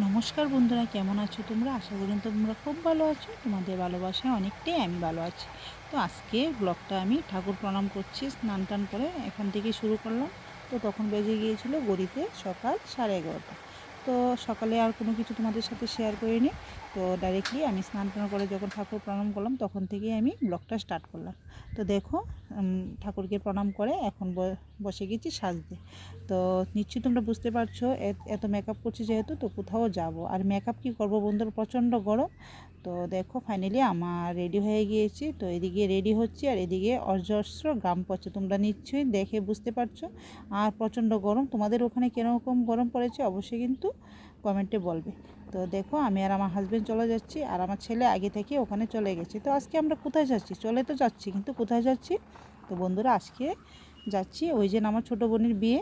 নমস্কার বন্ধুরা, কেমন আছো তোমরা? আশা করি তোমরা খুব ভালো আছো। তোমাদের ভালোবাসায় অনেকটাই আমি ভালো আছি। তো আজকে ব্লগটা আমি ঠাকুর প্রণাম করছি, স্নান টান করে এখান থেকে শুরু করলাম। তো তখন বেজে গিয়েছিল গড়িতে সকাল সাড়ে এগারোটা। তো সকালে আর কোনো কিছু তোমাদের সাথে শেয়ার করিনি। তো ডাইরেক্টলি আমি স্নান টান করে যখন ঠাকুর প্রণাম করলাম, তখন থেকেই আমি ব্লগটা স্টার্ট করলাম। তো দেখো ঠাকুরকে প্রণাম করে এখন বসে গেছি সাজতে। তো নিশ্চয়ই তোমরা বুঝতে পারছ এত মেকআপ করছি যেহেতু, তো কোথাও যাব? আর মেকআপ কি করব বন্ধুর প্রচণ্ড গরম? তো দেখো ফাইনালি আমার রেডি হয়ে গিয়েছি। তো এদিকে রেডি হচ্ছে আর এদিকে অজস্র গাম পড়ছে। তোমরা নিশ্চয়ই দেখে বুঝতে পারছ। আর প্রচণ্ড গরম। তোমাদের ওখানে কীরকম গরম পড়েছে? অবশ্যই কিন্তু কমেন্টে বলবে। তো দেখো আমি আর আমার হাজব্যান্ড চলে যাচ্ছি আর আমার ছেলে আগে থেকে ওখানে চলে গেছে। তো আজকে আমরা কোথায় যাচ্ছি? চলে তো যাচ্ছি, কিন্তু কোথায় যাচ্ছি? তো বন্ধুরা, আজকে যাচ্ছি ওই যে আমার ছোটো বোনের বিয়ে।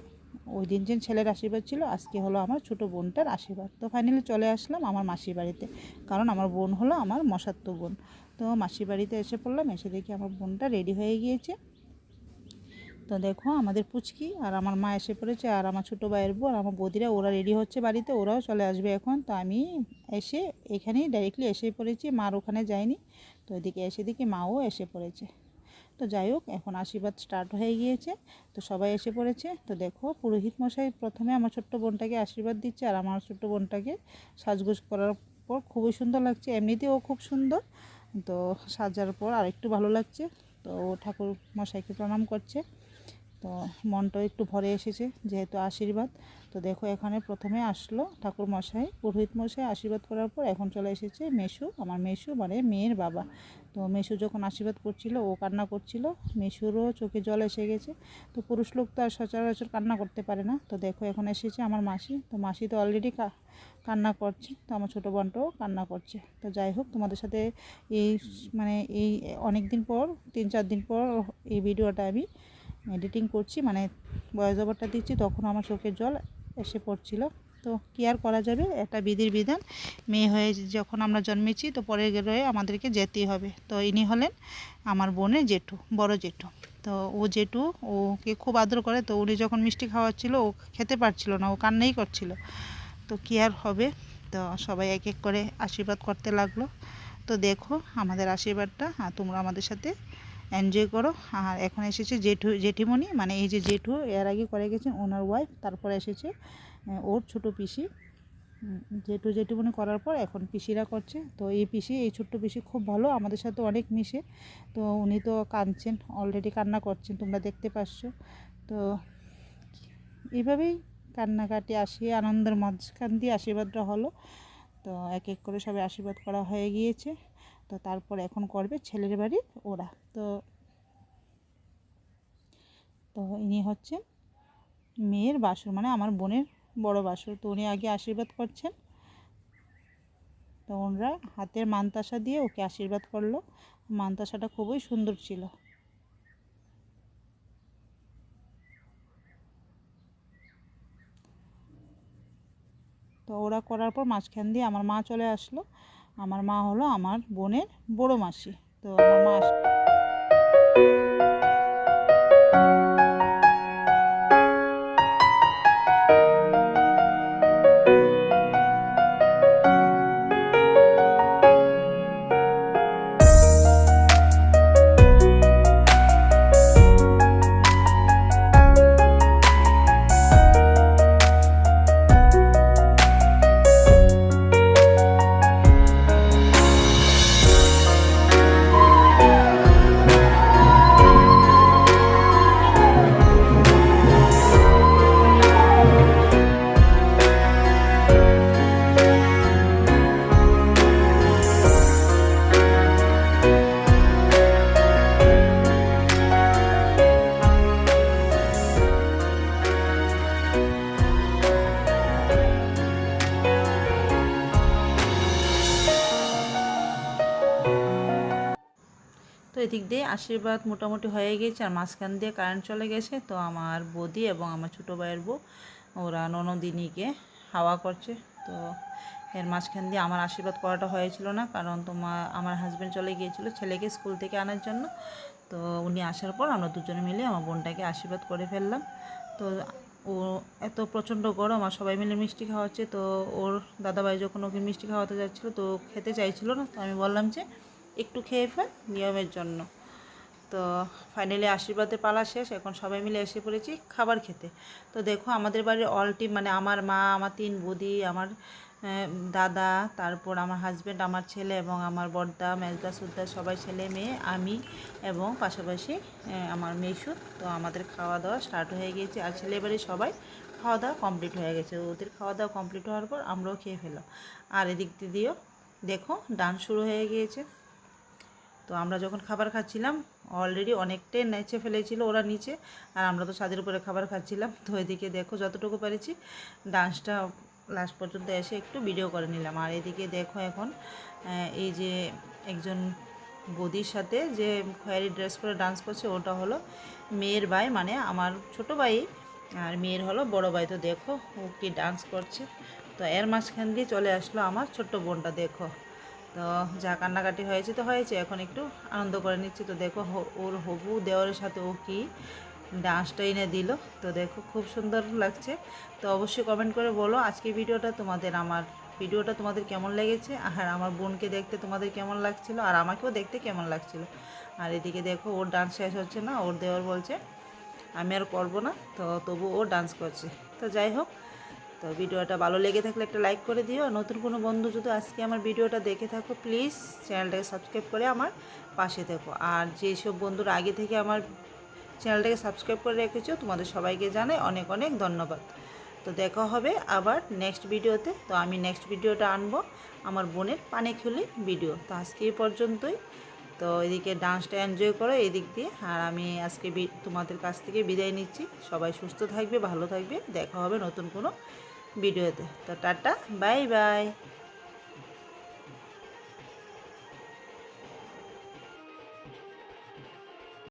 ওই দিন যে ছেলের আশীর্বাদ ছিল, আজকে হলো আমার ছোটো বোনটার আশীর্বাদ। তো ফাইনালি চলে আসলাম আমার মাসির বাড়িতে, কারণ আমার বোন হলো আমার মশাত্ম বোন। তো মাসির বাড়িতে এসে পড়লাম, এসে দেখি আমার বোনটা রেডি হয়ে গিয়েছে। তো দেখো, আমাদের পুচকি আর আমার মা এসে পড়েছে আর আমার ছোটো ভাইয়ের বউ আর আমার বৌদিরা ওরা রেডি হচ্ছে বাড়িতে, ওরাও চলে আসবে এখন। তো আমি এসে এখানেই ডাইরেক্টলি এসে পড়েছি, মার ওখানে যায়নি। তো এদিকে এসে দেখি মাও এসে পড়েছে। তো যাই হোক, এখন আশীর্বাদ স্টার্ট হয়ে গিয়েছে। তো সবাই এসে পড়েছে। তো দেখো, পুরোহিত মশাই প্রথমে আমার ছোট্ট বোনটাকে আশীর্বাদ দিচ্ছে আর আমার ছোট্ট বোনটাকে সাজগোজ করার পর খুবই সুন্দর লাগছে। এমনিতেও খুব সুন্দর। তো সাজার পর আরেকটু ভালো লাগছে। তো ঠাকুর মশাইকে প্রণাম করছে। তো মনটাও একটু ভরে এসেছে, যেহেতু আশীর্বাদ। তো দেখো এখানে প্রথমে আসলো ঠাকুর মশাই পুরোহিত মশাই আশীর্বাদ করার পর এখন চলে এসেছে মেশু, আমার মেশু মানে মেয়ের বাবা। তো মেশু যখন আশীর্বাদ করছিল, ও কান্না করছিল, মেশুরও চোখে জল এসে গেছে। তো পুরুষ লোক তো আর সচরাচর কান্না করতে পারে না। তো দেখো এখন এসেছে আমার মাসি, তো মাসি তো অলরেডি কান্না করছে, তো আমার ছোটো বোনটাও কান্না করছে। তো যাই হোক, তোমাদের সাথে এই মানে এই অনেক দিন পর, তিন চার দিন পর এই ভিডিওটা আমি এডিটিং করছি মানে ভয়েস ওভারটা দিচ্ছি, তখন আমার চোখের জল এসে পড়ছিল। তো কী আর করা যাবে? একটা বিধির বিধান। মেয়ে হয়ে যখন আমরা জন্মেছি, তো পরে গেলে আমাদেরকে যেতেই হবে। তো ইনি হলেন আমার বোনের জেঠু, বড় জেঠু। তো ও জেঠু, ওকে খুব আদর করে। তো উনি যখন মিষ্টি খাওয়াচ্ছিল, ও খেতে পারছিল না, ও কান্নাই করছিল। তো কী আর হবে? তো সবাই এক এক করে আশীর্বাদ করতে লাগল। তো দেখো, আমাদের আশীর্বাদটা তোমরা আমাদের সাথে এনজয় করো। আর এখন এসেছে জেঠু, জেঠিমণি মানে এই যে জেঠু, এর আগে করে গেছেন ওনার ওয়াইফ তারপরে এসেছে ওর ছোট পিসি। জেঠু, জেঠুমণি করার পর এখন পিসিরা করছে। তো এই পিসি, এই ছোট্ট পিসি খুব ভালো, আমাদের সাথে অনেক মিশে। তো উনি তো কাঁদছেন অলরেডি কান্না করছেন, তোমরা দেখতে পাচ্ছ। তো এইভাবেই কান্নাকাটি আসি আনন্দের মাঝখান দিয়ে আশীর্বাদটা হলো। তো এক এক করে সবাই আশীর্বাদ করা হয়ে গিয়েছে। তো তারপর এখন করবে ছেলের বাড়ি, ওরা। তো তো ইনি হচ্ছেন মেয়ের বাসুর মানে আমার বোনের বড় বাসুর। তো উনি আগে আশীর্বাদ করছেন। তো ওনারা হাতের মানতাসা দিয়ে ওকে আশীর্বাদ করল। মানতাসাটা খুবই সুন্দর ছিল। তো ওরা করার পর মাঝখান দিয়ে আমার মা চলে আসলো। আমার মা হলো আমার বোনের বড় মাসি। তো আমার মা আস- এদিক দিয়ে আশীর্বাদ মোটামুটি হয়ে গেছে আর মাঝখান দিয়ে কারেন্ট চলে গেছে। তো আমার বৌদি এবং আমার ছোটো ভাইয়ের বউ, ওরা ননদিনীকে হাওয়া করছে। তো এর মাঝখান দিয়ে আমার আশীর্বাদ করাটা হয়েছিল না, কারণ তোমার, আমার হাজব্যান্ড চলে গিয়েছিল ছেলেকে স্কুল থেকে আনার জন্য। তো উনি আসার পর আমরা দুজনে মিলে আমার বোনটাকে আশীর্বাদ করে ফেললাম। তো ও এত প্রচণ্ড গরম, আর সবাই মিলে মিষ্টি খাওয়াচ্ছে তো ওর দাদাভাই যখন ওকে মিষ্টি খাওয়াতে যাচ্ছিল, তো খেতে চাইছিল না। তো আমি বললাম যে একটু খেয়ে ফেল, নিয়মের জন্য। তো ফাইনালি আশীর্বাদের পালা শেষ, এখন সবাই মিলে এসে পড়েছি খাবার খেতে। তো দেখো আমাদের বাড়ির অল টিম মানে আমার মা, আমার তিন বৌদি, আমার দাদা, তারপর আমার হাজব্যান্ড আমার ছেলে এবং আমার বড়দা মেজদা, সুদ্দা, সবাই ছেলে মেয়ে, আমি এবং পাশাপাশি আমার মেসু। তো আমাদের খাওয়া দাওয়া স্টার্ট হয়ে গিয়েছে আর ছেলে বাড়ির সবাই খাওয়া দাওয়া কমপ্লিট হয়ে গেছে। ওদের খাওয়া দাওয়া কমপ্লিট হওয়ার পর আমরাও খেয়ে ফেললাম। আর এদিক দিয়েও দেখো ডান্স শুরু হয়ে গিয়েছে। তো আমরা যখন খাবার খাচ্ছিলাম অলরেডি অনেকটাই নেচে ফেলেছিল ওরা নিচে, আর আমরা তো ছাদের উপরে খাবার খাচ্ছিলাম। তো এদিকে দেখো যতটুকু পেরেছি ডান্সটা লাস্ট পর্যন্ত এসে একটু ভিডিও করে নিলাম। আর এদিকে দেখো এখন এই যে একজন বদির সাথে যে খয়েরি ড্রেস পরে ডান্স করছে, ওটা হলো মেয়ের ভাই মানে আমার ছোট ভাই, আর মেয়ের হলো বড় ভাই। তো দেখো ও কি ডান্স করছে। তো এর মাঝখান দিয়ে চলে আসলো আমার ছোট্ট বোনটা, দেখো। তো যা কান্নাকাটি হয়েছে তো হয়েছে, এখন একটু আনন্দ করে নিচ্ছি। তো দেখো ওর হবু দেওয়ারের সাথে ও কি ডান্সটা এনে দিল। তো দেখো, খুব সুন্দর লাগছে। তো অবশ্যই কমেন্ট করে বলো আজকে ভিডিওটা তোমাদের আমার, ভিডিওটা তোমাদের কেমন লেগেছে? আর আমার বোনকে দেখতে তোমাদের কেমন লাগছিল? আর আমাকেও দেখতে কেমন লাগছিল? আর এদিকে দেখো, ওর ডান্স শেষ হচ্ছে না, ওর দেওয়ার বলছে, আমি আর করব না। তো তবু ও ডান্স করছে। তো যাই হোক তো ভিডিওটা ভালো লেগে থাকলে একটা লাইক করে দিও। নতুন কোনো বন্ধু যদি আজকে আমার ভিডিওটা দেখে থাকো প্লিজ চ্যানেলটাকে সাবস্ক্রাইব করে আমার পাশে থেকো। আর যেসব বন্ধুরা আগে থেকে আমার চ্যানেলটাকে সাবস্ক্রাইব করে রেখেছো, তোমাদের সবাইকে জানাই অনেক অনেক ধন্যবাদ। তো দেখা হবে আবার নেক্সট ভিডিওতে। তো আমি নেক্সট ভিডিওটা আনব আমার বোনের পানে খুলি ভিডিও তো আজকে পর্যন্তই। তো এদিকে ডান্সটা এনজয় করো এদিক দিয়ে। আর আমি আজকে তোমাদের কাছ থেকে বিদায় নিচ্ছি। সবাই সুস্থ থাকবে, ভালো থাকবে। দেখা হবে নতুন কোনো ভিডিওতে। তো টাটা বাই বাই।